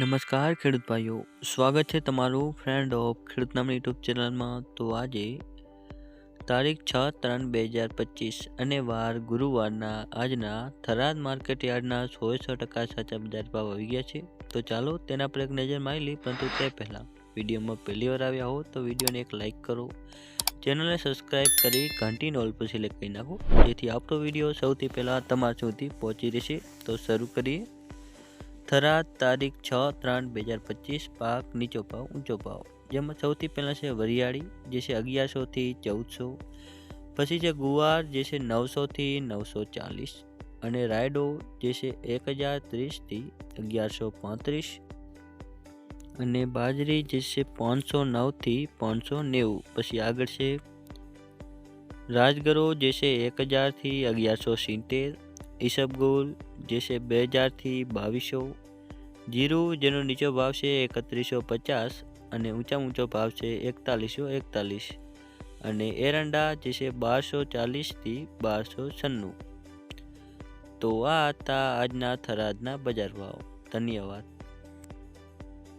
નમસ્કાર ખેડૂત ભાઈઓ, સ્વાગત છે તમારું ફ્રેન્ડ ઓફ ખેડૂત નામની યુટ્યુબ ચેનલમાં. તો આજે તારીખ છ ત્રણ બે હજાર પચીસ અને વાર ગુરુવારના આજના થરાદ માર્કેટ યાર્ડના સો સો ટકા સાચા બજાર ભાવ આવી ગયા છે. તો ચાલો તેના પર એક નજર મારી લઈ પરંતુ તે પહેલાં વિડીયોમાં પહેલી વાર આવ્યા હો તો વિડીયોને એક લાઇક કરો. ચેનલને સબસ્ક્રાઈબ કરી ઘંટી નોલ પર સિલેક્ટ કરી નાખો, જેથી આપણો વીડિયો સૌથી પહેલાં તમારા સુધી પહોંચી રહેશે. તો શરૂ કરીએ. થરાદ તારીખ છ ત્રણ બે હજાર પચીસ, પાક નીચો ભાવ, ઊંચો ભાવ. જેમાં સૌથી પહેલાં છે વરિયાળી, જે છે અગિયારસોથી ચૌદસો. પછી છે ગુવાર, જે છે નવસોથી નવસો ચાલીસ અને રાયડો, જે છે એક હજાર ત્રીસથી અગિયારસો પાંત્રીસ. અને બાજરી, જે છે પાંચસો નવથી પાંચસો નેવું. પછી આગળ છે રાજગરો, જે છે એક હજારથી અગિયારસો સિત્તેર. ઈસબગુલ જે છે બે હજારથી બાવીસો. જીરું, જેનો નીચો ભાવ છે એકત્રીસો પચાસ અને ઊંચામાં ઊંચો ભાવ છે એકતાલીસો એકતાલીસ. અને એરંડા, જે છે બારસો ચાલીસથી બારસો છન્નું. તો આ હતા આજના થરાદના બજાર ભાવ. ધન્યવાદ.